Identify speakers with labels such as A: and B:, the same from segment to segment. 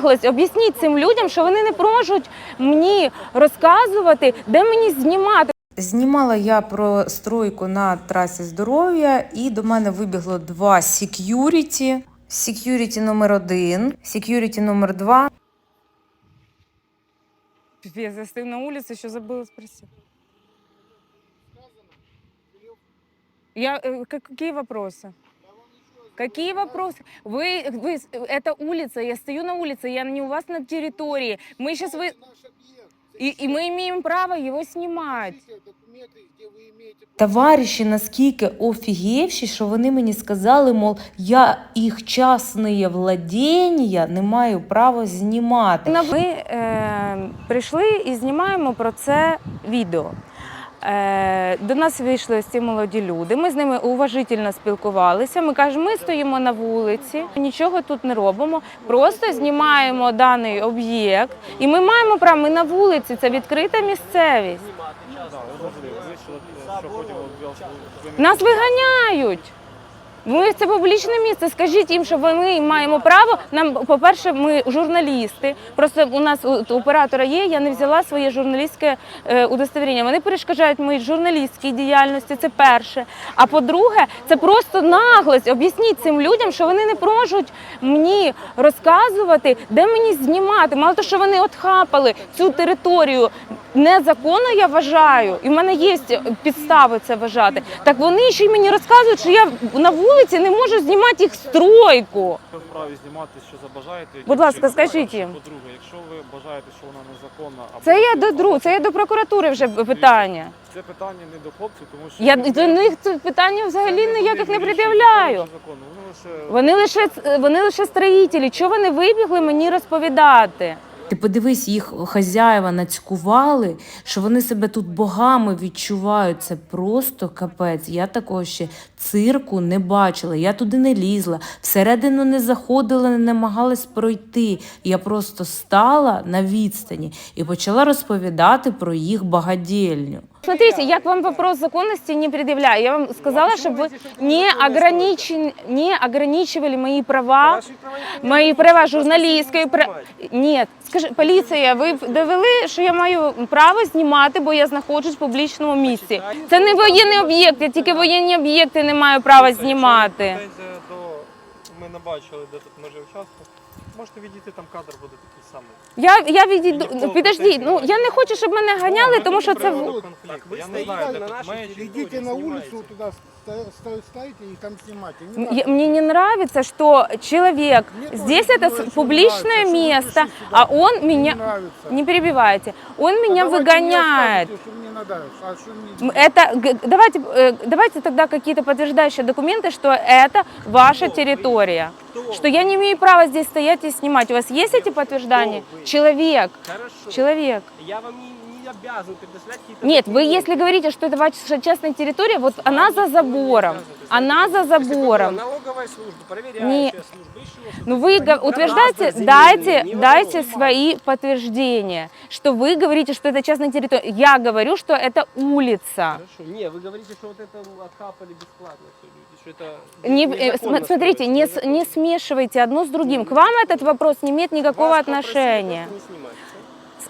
A: наглость. Об'ясніть цим людям, що вони не можуть мені розказувати, де мені знімати.
B: Знімала я про стройку на трасі здоров'я, і до мене вибігло два сек'юріті. Сек'юріті номер один, сек'юріті номер два.
A: Я застив на вулиці, що забула спросити. Я, э, как- какие вопросы? Какие вопросы? Вы, вы, с- это улица, я стою на улице, я не у вас на территории. Мы сейчас вы... И, и мы имеем право его снимать.
B: Товариші наскільки офігівші, що вони мені сказали, мол, я їх частне владіння не маю права знімати.
A: Ми е, прийшли і знімаємо про це відео. Е, до нас вийшли ці молоді люди. Ми з ними уважительно спілкувалися. Ми кажемо, ми стоїмо на вулиці, нічого тут не робимо, просто знімаємо даний об'єкт. І ми маємо право, ми на вулиці, це відкрита місцевість. Нас виганяють. Ми це публічне місце. Скажіть їм, що вони маємо право. Нам, по-перше, ми журналісти. Просто у нас у оператора є. Я не взяла своє журналістське е, удостовірення. Вони перешкоджають моїй журналістській діяльності. Це перше. А по-друге, це просто наглость. Об'ясніть цим людям, що вони не можуть мені розказувати, де мені знімати. Мало того, що вони от хапали цю територію незаконно, я вважаю, і в мене є підстави це вважати. Так вони ще й мені розказують, що я на вулиці не можу знімати їх стройку.
C: Ви вправі знімати, що забажаєте.
A: Будь ласка, скажіть їм.
C: По-друге, якщо ви бажаєте, що вона незаконна, або
A: Це я до друг, це я до прокуратури вже питання.
C: це питання не до хлопців, тому що
A: Я
C: ви-
A: до них це питання взагалі
C: це
A: ніяких не
C: вони
A: пред'являю.
C: вирішують законно.
A: Вони
C: Вони лише
A: лише вони лише строїтелі. Чого вони вибігли мені розповідати?
B: Ти подивись, їх хазяїва нацькували, що вони себе тут богами відчувають. Це просто капець. Я такого ще цирку не бачила. Я туди не лізла, всередину не заходила, не намагалась пройти. Я просто стала на відстані і почала розповідати про їх багадільню.
A: Смотрите, я к вам вопрос законности не предъявляю. Я вам сказала, чтобы вы не, ограничен, не ограничивали мои права, мои права журналістської. Пра... Ні, скажи, поліція, ви довели, що я маю право знімати, бо я знаходжусь в публічному місці. Це не воєнний об'єкт, я тільки воєнні об'єкти не маю права знімати.
D: Претензія до ми не бачили, де тут межі участку. Можете відійти, там кадр буде такий самий.
A: Я, я відійду,
D: Ніхто
A: підождіть, ну я не хочу, щоб мене ганяли, тому що це... в-
D: конфлікт. Я не знаю, де тут межі.
E: Идите на улицу, туда ста- ста- ставите и там снимайте. Не
A: Я-
E: надо.
A: Мне не нравится, что человек,
E: Мне
A: здесь
E: тоже
A: это
E: не
A: с-
E: нравится,
A: публичное
E: что вы
A: место,
E: пришли сюда.
A: а он
E: Не
A: меня...
E: нравится.
A: Не перебивайте. Он
E: А
A: меня
E: давайте
A: выгоняет.
E: мне скажите, что мне надо, а что мне
A: М, Это г- давайте, э, давайте тогда какие-то подтверждающие документы, что это ваша территория, что я не имею права здесь стоять и снимать. У вас есть эти подтверждения? Человек,
F: Хорошо.
A: человек.
F: Я вам не, не обязан предоставлять какие-то
A: Нет, вы если говорите, что это ваша частная территория, вот она за забором, она за забором.
F: налоговая служба, проверяющая служба, еще.
A: Ну вы утверждаете, дайте, дайте свои подтверждения, что вы говорите, что это частная территория. Я говорю, что это улица.
F: Хорошо. Не, вы говорите, что вот это отхапали бесплатно все люди, что это
A: Не, э,
F: незаконно
A: см- смотрите, не, не смешивайте одно с другим. К вам этот вопрос не имеет никакого
F: Вас
A: отношения.
F: не снимать.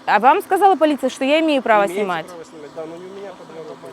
F: Всё.
A: А вам сказала полиция, что я имею право
F: Имеете
A: снимать.
F: право снимать, да, но не у меня под рукой.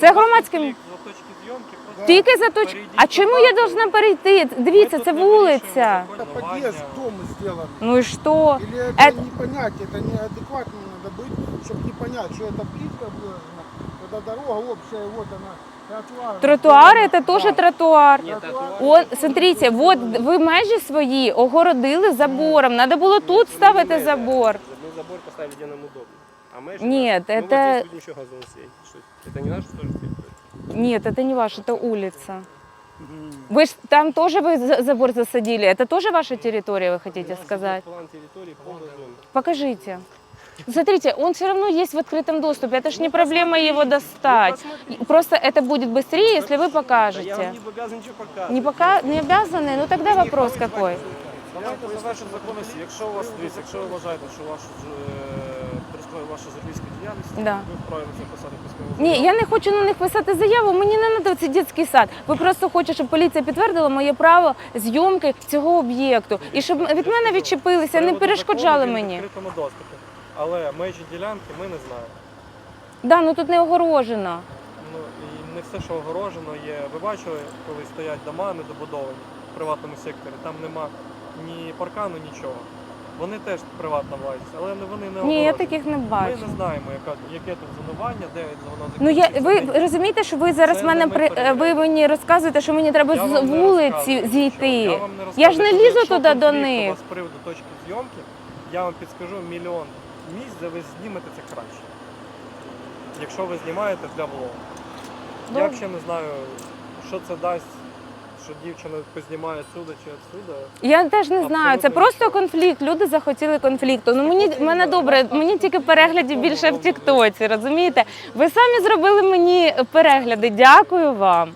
A: Це громадським.
D: Конфлікт за точки зйомки просто
A: Тільки за точ... А чому я должна перейти? Дивіться, це вулиця.
E: Это подъезд к дому сделан.
A: Ну і що?
E: Или это,
A: Это-
E: не понять, это неадекватно надо быть, чтобы не понять, что это плитка выложена, это дорога общая, вот она, тротуар.
A: Тротуар это тоже
E: Да.
A: тротуар.
F: Нет,
E: Тротуар.
A: Он, смотрите, вот ви межі свої огородили забором. Надо було тут ставити забор.
F: Забор поставили, где нам удобно. А мы
A: Нет,
F: ну,
A: это-
F: вот здесь будем еще газон сеять. Что, это не наша тоже территория?
A: Нет, это не ваш, это улица. Вы ж там тоже вы за- забор засадили. Это тоже ваша территория, вы хотите сказать?
F: План территории по газону.
A: Покажите. Смотрите, он все равно есть в открытом доступе. Это ж не проблема его достать. Просто это будет быстрее, если вы
F: Да я вам
A: покажете.
F: не обязан ничего показывать.
A: Не пока не обязаны, ну тогда вопрос какой.
C: Давайте за ваші законності, якщо у вас дивіться, якщо ви вважаєте, що вашу е, перешкоджають ваша журналістська діяльність,
A: Да.
C: ви вправі на це писати письмову
A: Ні,
C: заяву.
A: я не хочу на них писати заяву. Мені не треба цей дитячий сад. Ви просто хочете, щоб поліція підтвердила моє право зйомки цього об'єкту і щоб від мене відчепилися, не
D: Приводу
A: перешкоджали
D: закону, він в
A: мені.
D: відкритому доступі. Але межі ділянки ми не знаємо.
A: Да, ну тут не огорожено.
D: Ну і не все, що огорожено є. Ви бачили, коли стоять дома недобудовані в приватному секторі, там нема ні паркану, нічого. Вони теж приватна власність, але вони не
A: Ні, я таких не бачу.
D: Ми не знаємо, яка, яке тут зонування, де воно
A: Ну я
D: закінчується,
A: ви розумієте, що ви зараз
D: Це
A: мене
D: не ми
A: при ви мені розказуєте, що мені треба
D: Я
A: з
D: вам не
A: вулиці зійти.
D: Я, вам не
A: Я ж не
D: розказую.
A: лізу
D: Якщо
A: туди до
D: конфлікт
A: них.
D: Вас з приводу точки зйомки, я вам підскажу мільйон місць, де ви знімете це краще. Якщо ви знімаєте для влогу. Я
A: Добре.
D: взагалі не знаю, що це дасть, що дівчина познімає сюди чи отсюди.
A: Я теж не знаю. Це
D: Абсолютно
A: просто
D: нічого.
A: конфлікт. Люди захотіли конфлікту. Ну мені мене добре, мені тільки переглядів більше в Тіктоці. Розумієте? Ви самі зробили мені перегляди. Дякую вам.